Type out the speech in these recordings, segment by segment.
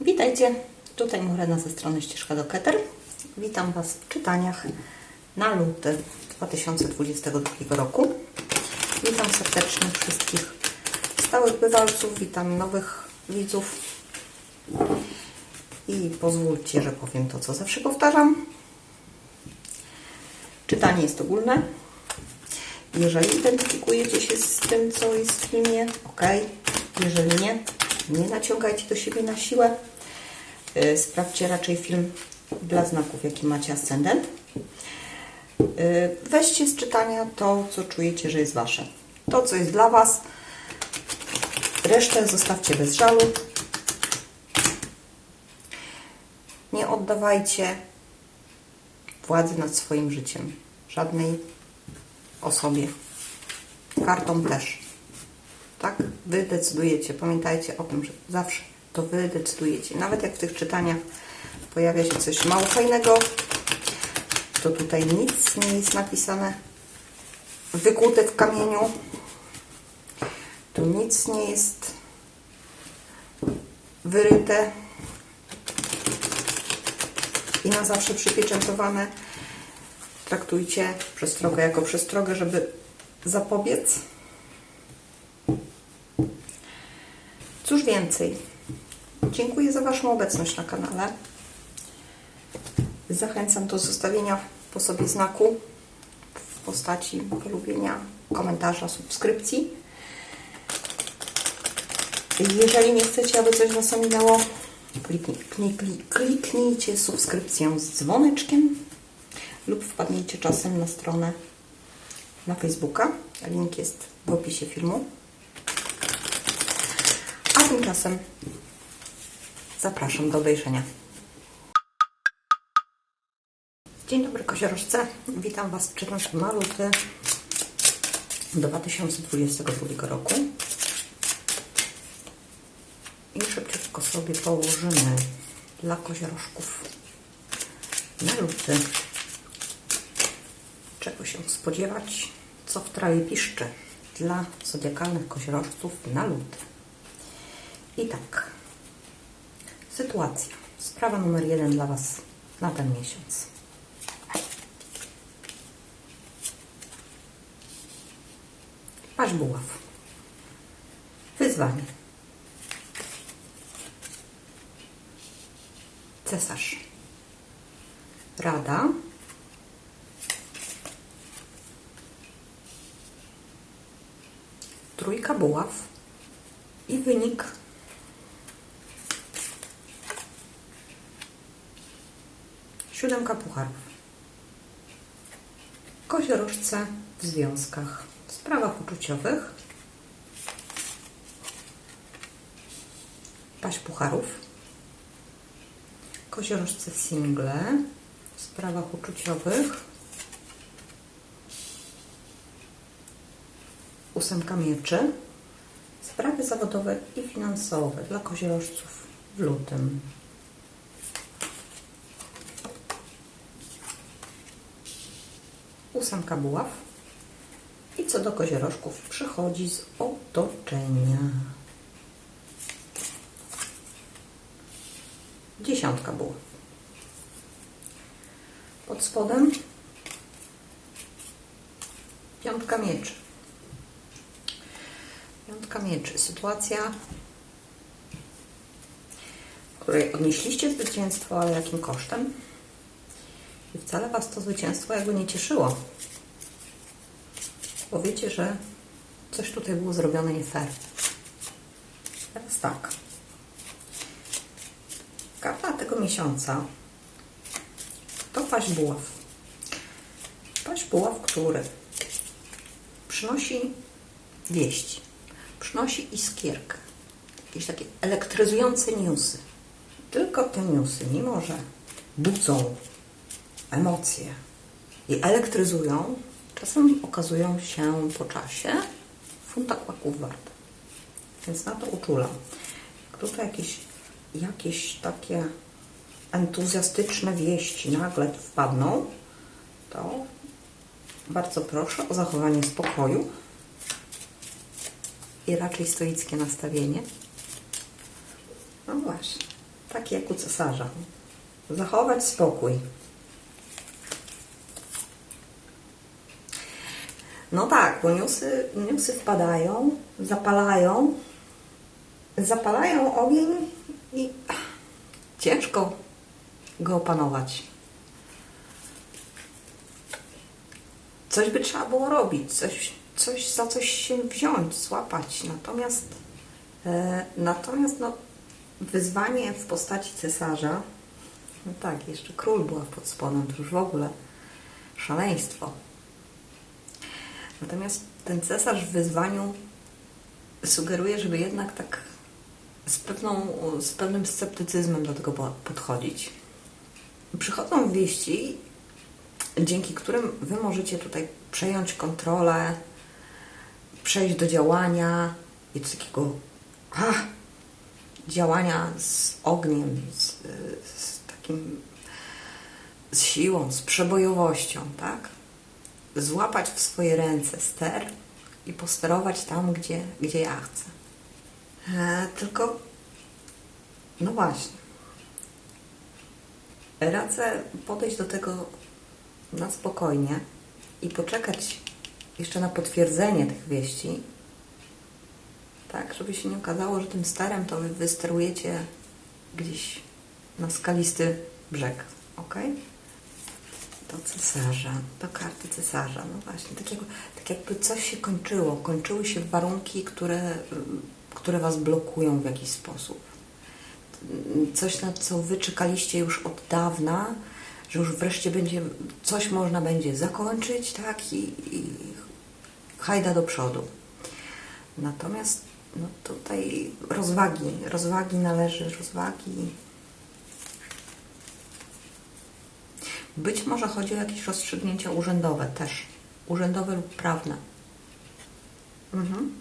Witajcie, tutaj Morena ze strony Ścieżka do Keter. Witam Was w czytaniach na luty 2022 roku. Witam serdecznie wszystkich stałych bywalców, witam nowych widzów i pozwólcie, że powiem to, co zawsze powtarzam. Czytanie jest ogólne. Jeżeli identyfikujecie się z tym, co jest w filmie, ok. Jeżeli nie, nie naciągajcie do siebie na siłę. Yy, Sprawdźcie raczej film dla znaków, jaki macie ascendent. Yy, Weźcie z czytania to, co czujecie, że jest Wasze. To, co jest dla Was. Resztę zostawcie bez żalu. Nie oddawajcie władzy nad swoim życiem żadnej osobie. Kartom też. Tak? Wy decydujecie. Pamiętajcie o tym, że zawsze to Wy decydujecie. Nawet jak w tych czytaniach pojawia się coś mało fajnego, to tutaj nic nie jest napisane wykute w kamieniu. Tu nic nie jest wyryte i na zawsze przypieczętowane. Traktujcie przestrogę jako przestrogę, żeby zapobiec. Cóż więcej, dziękuję za Waszą obecność na kanale. Zachęcam do zostawienia po sobie znaku w postaci polubienia, komentarza, subskrypcji. Jeżeli nie chcecie, aby coś Was ominęło, kliknij, kliknij, kliknijcie subskrypcję z dzwoneczkiem lub wpadnijcie czasem na stronę na Facebooka. Link jest w opisie filmu. Tymczasem zapraszam do obejrzenia. Dzień dobry koziorożce. Witam Was w czytaniu na luty 2022 roku. I szybciutko sobie położymy dla koziorożków na luty czego się spodziewać, co w trawie piszczy dla zodiakalnych koziorożców na luty. I tak, sytuacja. Sprawa numer jeden dla Was na ten miesiąc. Paź buław. Wyzwanie. Cesarz. Rada. trójka buław i wynik siódemka pucharów. Koziorożce w związkach, w sprawach uczuciowych, paść pucharów, koziorożce single, w sprawach uczuciowych, ósemka mieczy, sprawy zawodowe i finansowe dla koziorożców w lutym. Ósemka buław. I co do koziorożków przychodzi z otoczenia. Dziesiątka buław. Pod spodem piątka mieczy. Piątka mieczy. Sytuacja, w której odnieśliście zwycięstwo, ale jakim kosztem? I wcale Was to zwycięstwo jakby nie cieszyło. Bo wiecie, że coś tutaj było zrobione nie fair. Teraz tak. Karta tego miesiąca to paść buław. Paść buław, który przynosi wieści przynosi iskierkę. Jakieś takie elektryzujące newsy. Tylko te newsy, mimo że budzą emocje i elektryzują, czasem okazują się po czasie funta kłaków warte. Więc na to uczulam. Tutaj jakieś, jakieś takie entuzjastyczne wieści nagle wpadną, to bardzo proszę o zachowanie spokoju i raczej stoickie nastawienie. No właśnie. Tak jak u cesarza. Zachować spokój. No tak, bo newsy wpadają, zapalają, zapalają ogień i ciężko go opanować. Coś by trzeba było robić, coś, coś za coś się wziąć, złapać. Natomiast, e, natomiast no, wyzwanie w postaci cesarza, no tak, jeszcze król była pod spodem, to już w ogóle szaleństwo. Natomiast ten cesarz w wyzwaniu sugeruje, żeby jednak tak z, pewną, z pewnym sceptycyzmem do tego po- podchodzić. Przychodzą wieści, dzięki którym Wy możecie tutaj przejąć kontrolę, przejść do działania i do takiego a, działania z ogniem, z, z takim z siłą, z przebojowością, tak? Złapać w swoje ręce ster i posterować tam, gdzie, gdzie ja chcę. E, tylko, no właśnie, radzę podejść do tego na spokojnie i poczekać jeszcze na potwierdzenie tych wieści, tak, żeby się nie okazało, że tym sterem to wy wysterujecie gdzieś na skalisty brzeg, ok? Do cesarza, do karty cesarza, no właśnie, takiego, tak jakby coś się kończyło, kończyły się warunki, które, które Was blokują w jakiś sposób. Coś, na co Wy czekaliście już od dawna, że już wreszcie będzie, coś można będzie zakończyć, tak, i, i hajda do przodu. Natomiast no tutaj rozwagi, rozwagi należy, rozwagi. Być może chodzi o jakieś rozstrzygnięcia urzędowe też, urzędowe lub prawne. Mhm.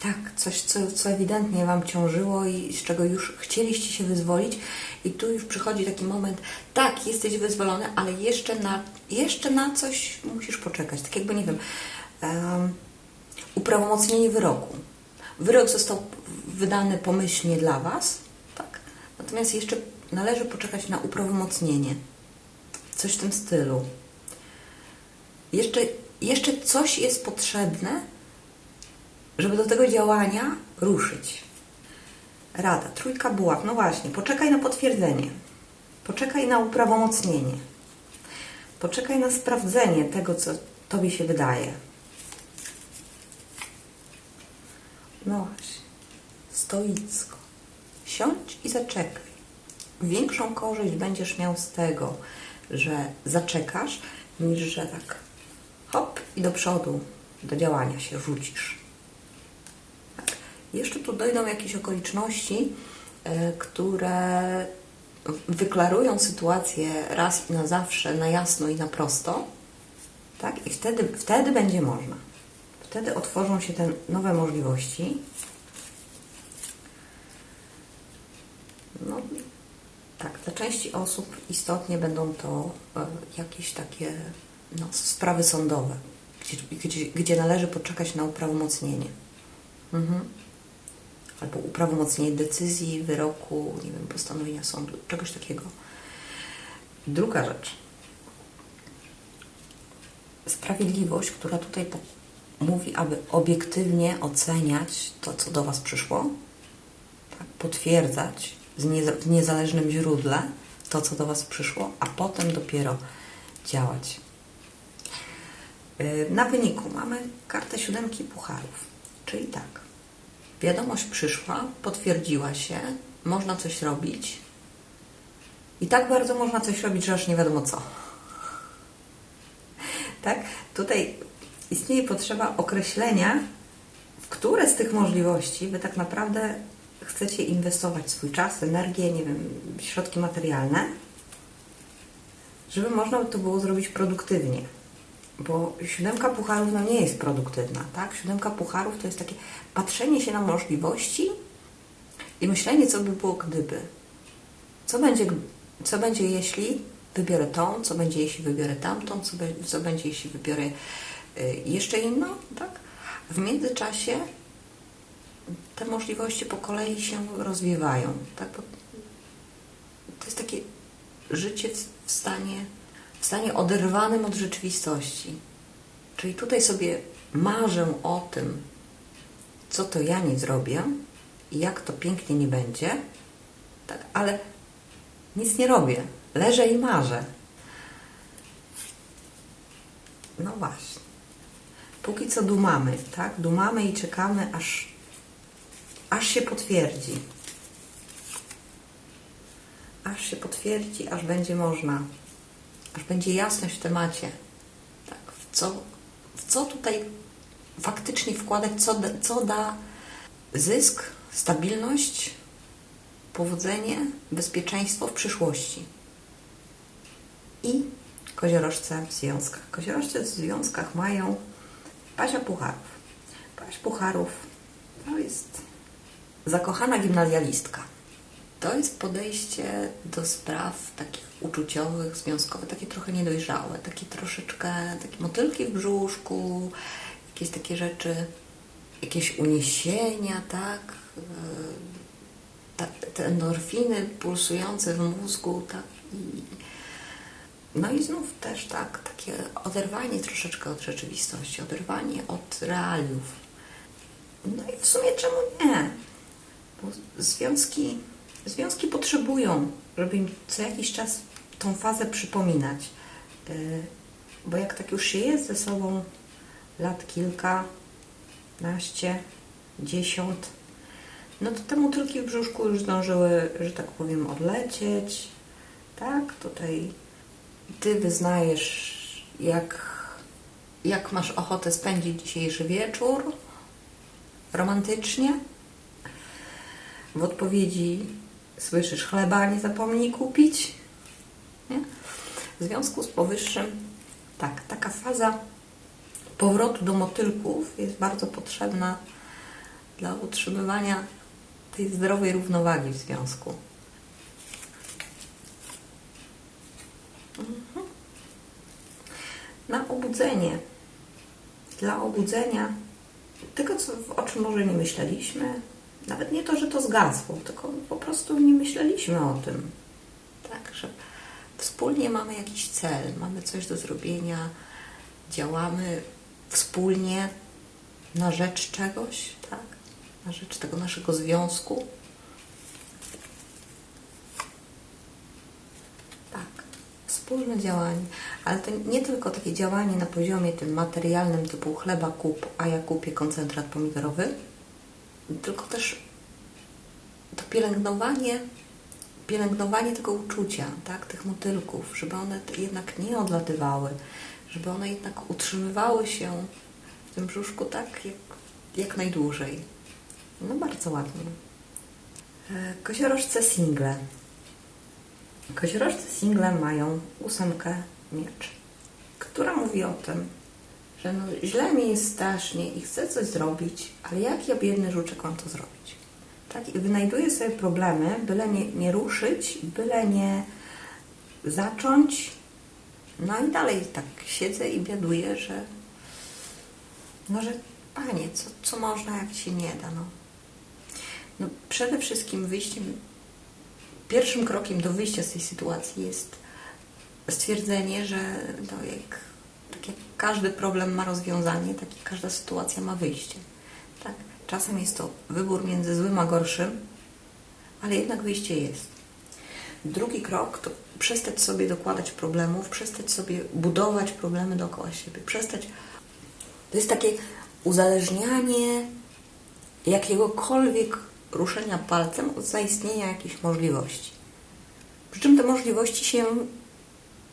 Tak, coś, co, co ewidentnie Wam ciążyło i z czego już chcieliście się wyzwolić i tu już przychodzi taki moment, tak, jesteś wyzwolony, ale jeszcze na, jeszcze na coś musisz poczekać. Tak jakby, nie wiem, um, uprawomocnienie wyroku. Wyrok został wydany pomyślnie dla Was, tak? Natomiast jeszcze należy poczekać na uprawomocnienie. Coś w tym stylu. Jeszcze, jeszcze coś jest potrzebne, żeby do tego działania ruszyć. Rada, trójka buław, no właśnie, poczekaj na potwierdzenie, poczekaj na uprawomocnienie, poczekaj na sprawdzenie tego, co Tobie się wydaje. No właśnie, stoicko. Siądź i zaczekaj. Większą korzyść będziesz miał z tego, że zaczekasz, niż że tak hop i do przodu, do działania się rzucisz. Tak. Jeszcze tu dojdą jakieś okoliczności, e, które wyklarują sytuację raz i na zawsze, na jasno i na prosto, tak? I wtedy, wtedy będzie można. Wtedy otworzą się te nowe możliwości. No, dla części osób istotnie będą to e, jakieś takie no, sprawy sądowe, gdzie, gdzie, gdzie należy poczekać na uprawomocnienie. Mhm. Albo uprawomocnienie decyzji, wyroku, nie wiem, postanowienia sądu, czegoś takiego. Druga rzecz. Sprawiedliwość, która tutaj mówi, aby obiektywnie oceniać to, co do Was przyszło, tak, potwierdzać w niezależnym źródle to, co do Was przyszło, a potem dopiero działać. Yy, Na wyniku mamy kartę siódemki pucharów, czyli tak, wiadomość przyszła, potwierdziła się, można coś robić i tak bardzo można coś robić, że aż nie wiadomo co. Tak? Tutaj istnieje potrzeba określenia, w które z tych możliwości Wy tak naprawdę chcecie inwestować swój czas, energię, nie wiem, środki materialne, żeby można by to było zrobić produktywnie. Bo siódemka pucharów no nie jest produktywna, tak? Siódemka pucharów to jest takie patrzenie się na możliwości i myślenie, co by było gdyby. Co będzie, co będzie jeśli wybiorę tą, co będzie jeśli wybiorę tamtą, co, be, co będzie jeśli wybiorę y, jeszcze inną, tak? W międzyczasie te możliwości po kolei się rozwiewają, tak? To jest takie życie w stanie, w stanie oderwanym od rzeczywistości. Czyli tutaj sobie marzę o tym, co to ja nie zrobię i jak to pięknie nie będzie, tak, ale nic nie robię. Leżę i marzę. No właśnie. Póki co dumamy, tak? Dumamy i czekamy, aż, aż się potwierdzi. Aż się potwierdzi, aż będzie można, aż będzie jasność w temacie. Tak, w co, w co tutaj faktycznie wkładać, co, da- co da zysk, stabilność, powodzenie, bezpieczeństwo w przyszłości. I koziorożce w związkach. Koziorożce w związkach mają Pasia Pucharów. Paś Pucharów to jest zakochana gimnazjalistka. To jest podejście do spraw takich uczuciowych, związkowych, takie trochę niedojrzałe, takie troszeczkę, takie motylki w brzuszku, jakieś takie rzeczy, jakieś uniesienia, tak? Yy, ta, te endorfiny pulsujące w mózgu, tak? I, no i znów też tak, takie oderwanie troszeczkę od rzeczywistości, oderwanie od realiów. No i w sumie czemu nie? Związki, związki potrzebują, żeby im co jakiś czas tą fazę przypominać. Yy, Bo jak tak już się jest ze sobą lat kilka, naście, dziesiąt, no to te motylki w brzuszku już zdążyły, że tak powiem, odlecieć. Tak, tutaj ty wyznajesz, jak, jak masz ochotę spędzić dzisiejszy wieczór romantycznie. W odpowiedzi słyszysz, chleba nie zapomnij kupić. Nie? W związku z powyższym, tak, taka faza powrotu do motylków jest bardzo potrzebna dla utrzymywania tej zdrowej równowagi w związku. Mhm. Na obudzenie. Dla obudzenia tego, co, o czym może nie myśleliśmy, nawet nie to, że to zgasło, tylko po prostu nie myśleliśmy o tym. Tak, że wspólnie mamy jakiś cel, mamy coś do zrobienia, działamy wspólnie na rzecz czegoś, tak? Na rzecz tego naszego związku. Tak, wspólne działanie, ale to nie tylko takie działanie na poziomie tym materialnym typu chleba kup, a ja kupię koncentrat pomidorowy, tylko też to pielęgnowanie, pielęgnowanie tego uczucia, tak, tych motylków, żeby one jednak nie odlatywały, żeby one jednak utrzymywały się w tym brzuszku tak jak, jak najdłużej. No bardzo ładnie. E, Koziorożce single. Koziorożce single mają ósemkę miecz, która mówi o tym, że no źle mi jest strasznie i chcę coś zrobić, ale jak ja biedny żuczek mam to zrobić? Tak? I wynajduję sobie problemy, byle nie, nie ruszyć, byle nie zacząć. No i dalej tak siedzę i biaduję, że no, że panie, co, co można, jak się nie da, no. No przede wszystkim wyjściem, pierwszym krokiem do wyjścia z tej sytuacji jest stwierdzenie, że no jak, każdy problem ma rozwiązanie, tak i każda sytuacja ma wyjście. Tak? Czasem jest to wybór między złym a gorszym, ale jednak wyjście jest. Drugi krok to przestać sobie dokładać problemów, przestać sobie budować problemy dookoła siebie, przestać. To jest takie uzależnianie jakiegokolwiek ruszenia palcem od zaistnienia jakichś możliwości. Przy czym te możliwości się,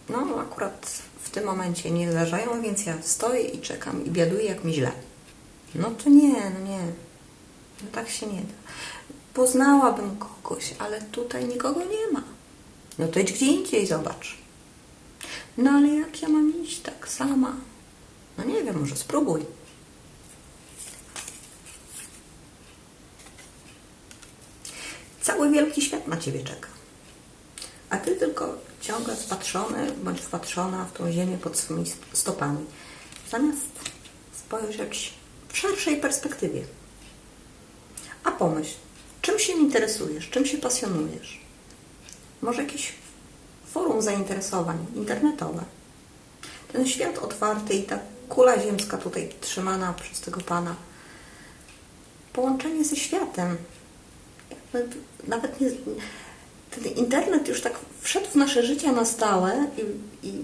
no akurat w tym momencie nie zdarzają, więc ja stoję i czekam i biaduję, jak mi źle. No to nie, no nie. No tak się nie da. Poznałabym kogoś, ale tutaj nikogo nie ma. No to idź gdzie indziej, zobacz. No ale jak ja mam iść tak sama? No nie wiem, może spróbuj. Cały wielki świat na ciebie czeka. A ty tylko ciągle wpatrzony bądź wpatrzona w tą ziemię pod swymi stopami. Zamiast spojrzeć w szerszej perspektywie. A pomyśl, czym się interesujesz, czym się pasjonujesz? może jakieś forum zainteresowań internetowe. Ten świat otwarty i ta kula ziemska tutaj trzymana przez tego Pana. Połączenie ze światem. Nawet nie, ten internet już tak wszedł w nasze życie na stałe i, i,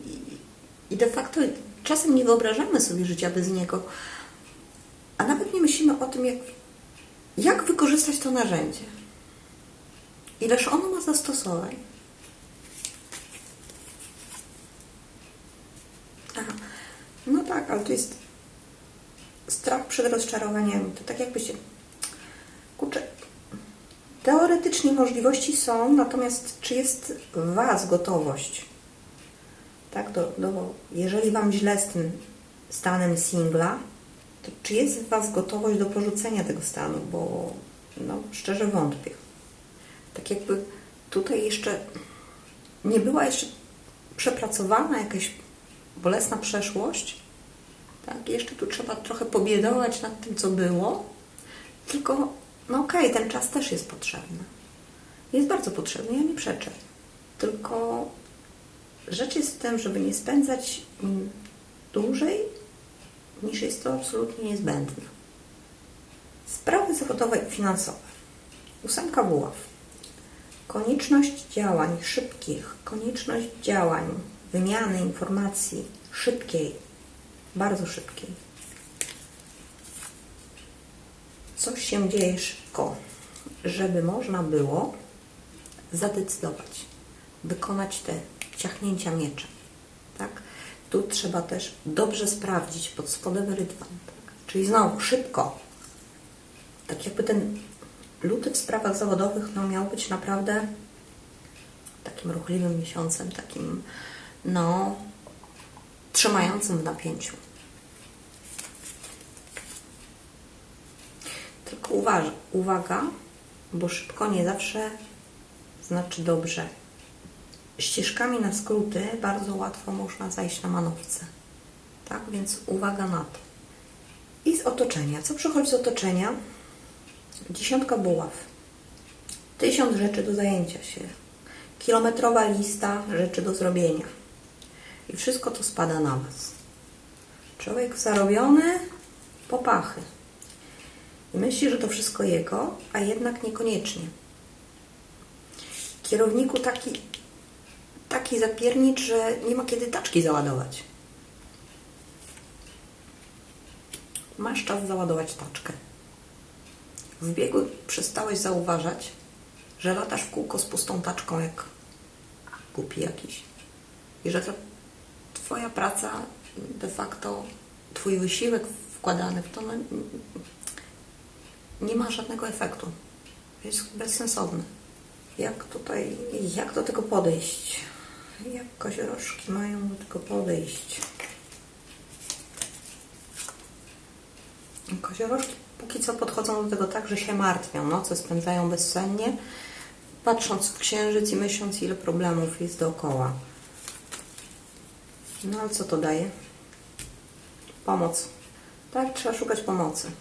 i de facto czasem nie wyobrażamy sobie życia bez niego, a nawet nie myślimy o tym, jak, jak wykorzystać to narzędzie. Ileż ono ma zastosowań. Aha. No tak, ale to jest strach przed rozczarowaniem. To tak jakbyście... Kurczę, teoretycznie możliwości są, natomiast czy jest w Was gotowość? Tak, do, do, jeżeli Wam źle z tym stanem singla, to czy jest w Was gotowość do porzucenia tego stanu? Bo no, szczerze wątpię. Tak jakby tutaj jeszcze nie była jeszcze przepracowana jakaś bolesna przeszłość. Tak, jeszcze tu trzeba trochę pobiedować nad tym, co było. Tylko, no okej, ten czas też jest potrzebny. Jest bardzo potrzebny, ja nie przeczę. Tylko rzecz jest w tym, żeby nie spędzać dłużej, niż jest to absolutnie niezbędne. Sprawy zawodowe i finansowe. Ósemka buław. Konieczność działań szybkich, konieczność działań, wymiany informacji szybkiej, bardzo szybkiej. Coś się dzieje szybko, żeby można było zadecydować, wykonać te ciachnięcia mieczem. Tak? Tu trzeba też dobrze sprawdzić pod spodem rydwan. Tak? Czyli znowu szybko. Tak jakby ten luty w sprawach zawodowych no, miał być naprawdę takim ruchliwym miesiącem, takim no trzymającym w napięciu. Uważ, uwaga, bo szybko nie zawsze znaczy dobrze. Ścieżkami na skróty bardzo łatwo można zajść na manowce. Tak, więc uwaga na to. I z otoczenia. Co przychodzi z otoczenia? Dziesiątka buław. Tysiąc rzeczy do zajęcia się. Kilometrowa lista rzeczy do zrobienia. I wszystko to spada na Was. Człowiek zarobiony po pachy. Myśli, że to wszystko jego, a jednak niekoniecznie. Kierowniku taki, taki zapiernicz, że nie ma kiedy taczki załadować. Masz czas załadować taczkę. W biegu przestałeś zauważać, że latasz w kółko z pustą taczką jak głupi jakiś. I że to Twoja praca, de facto Twój wysiłek wkładany w to no, nie ma żadnego efektu. Jest bezsensowny. Jak tutaj, jak do tego podejść? Jak koziorożki mają do tego podejść? Koziorożki póki co podchodzą do tego tak, że się martwią, noce spędzają bezsennie, patrząc w księżyc i myśląc, ile problemów jest dookoła. No ale co to daje? Pomoc. Tak, trzeba szukać pomocy.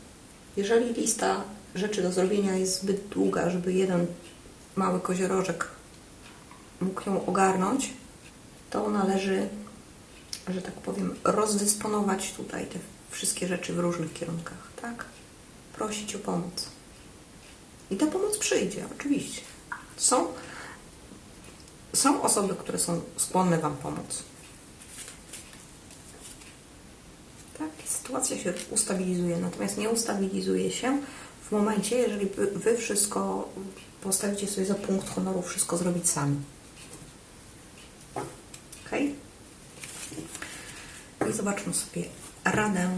Jeżeli lista rzeczy do zrobienia jest zbyt długa, żeby jeden mały koziorożek mógł ją ogarnąć, to należy, że tak powiem, rozdysponować tutaj te wszystkie rzeczy w różnych kierunkach, tak? Prosić o pomoc. I ta pomoc przyjdzie, oczywiście. Są, są osoby, które są skłonne Wam pomóc. Tak? Sytuacja się ustabilizuje, natomiast nie ustabilizuje się w momencie, jeżeli Wy, wszystko postawicie sobie za punkt honoru, wszystko zrobić sami. Ok? I zobaczmy sobie radę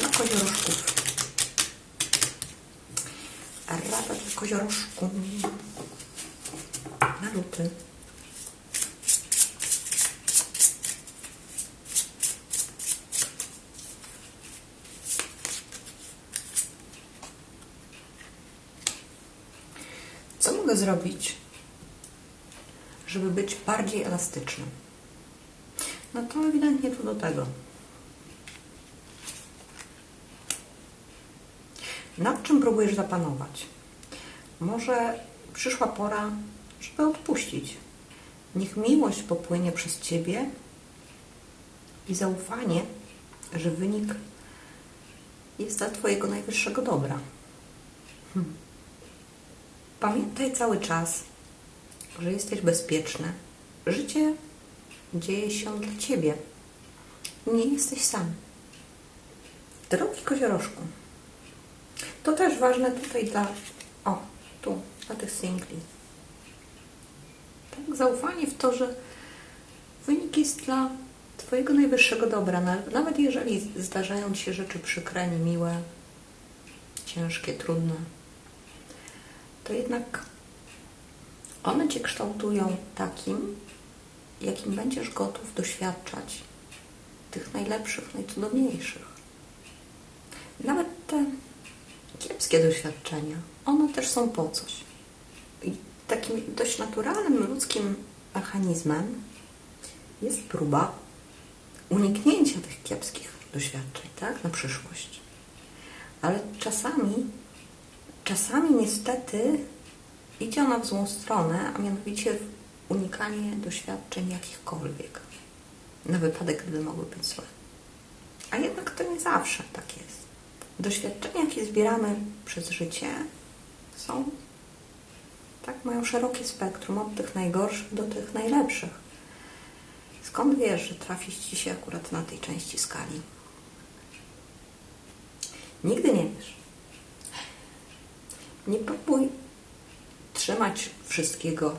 dla koziorożków. Rada dla koziorożku na luty. Co mogę zrobić, żeby być bardziej elastycznym? No to ewidentnie tu do tego. Nad czym próbujesz zapanować? Może przyszła pora, żeby odpuścić. Niech miłość popłynie przez Ciebie i zaufanie, że wynik jest dla Twojego najwyższego dobra. Hmm. Pamiętaj cały czas, że jesteś bezpieczny. Życie dzieje się dla Ciebie. Nie jesteś sam. Drogi koziorożku, to też ważne tutaj dla, o, tu, dla tych singli. Tak, zaufanie w to, że wynik jest dla Twojego najwyższego dobra. Na- Nawet jeżeli zdarzają Ci się rzeczy przykre, niemiłe, ciężkie, trudne, to jednak one Cię kształtują takim, jakim będziesz gotów doświadczać tych najlepszych, najcudowniejszych. Nawet te kiepskie doświadczenia, one też są po coś. I takim dość naturalnym ludzkim mechanizmem jest próba uniknięcia tych kiepskich doświadczeń, tak, na przyszłość. Ale czasami, czasami niestety idzie ona w złą stronę, a mianowicie w unikanie doświadczeń jakichkolwiek, na wypadek, gdyby mogły być złe. A jednak to nie zawsze tak jest. Doświadczenia, jakie zbieramy przez życie, są, tak, mają szerokie spektrum, od tych najgorszych do tych najlepszych. Skąd wiesz, że trafi ci się akurat na tej części skali? Nigdy nie wiesz. Nie próbuj trzymać wszystkiego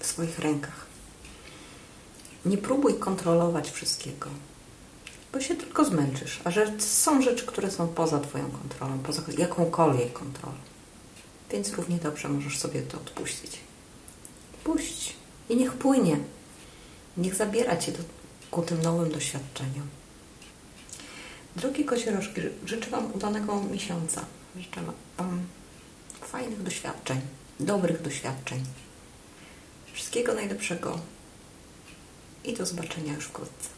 w swoich rękach. Nie próbuj kontrolować wszystkiego, bo się tylko zmęczysz. A że są rzeczy, które są poza Twoją kontrolą, poza jakąkolwiek kontrolą. Więc równie dobrze możesz sobie to odpuścić. Puść i niech płynie. Niech zabiera Cię do, ku tym nowym doświadczeniom. Drogie koziorożki, życzę Wam udanego miesiąca. Życzę Wam fajnych doświadczeń, dobrych doświadczeń. Wszystkiego najlepszego i do zobaczenia już wkrótce.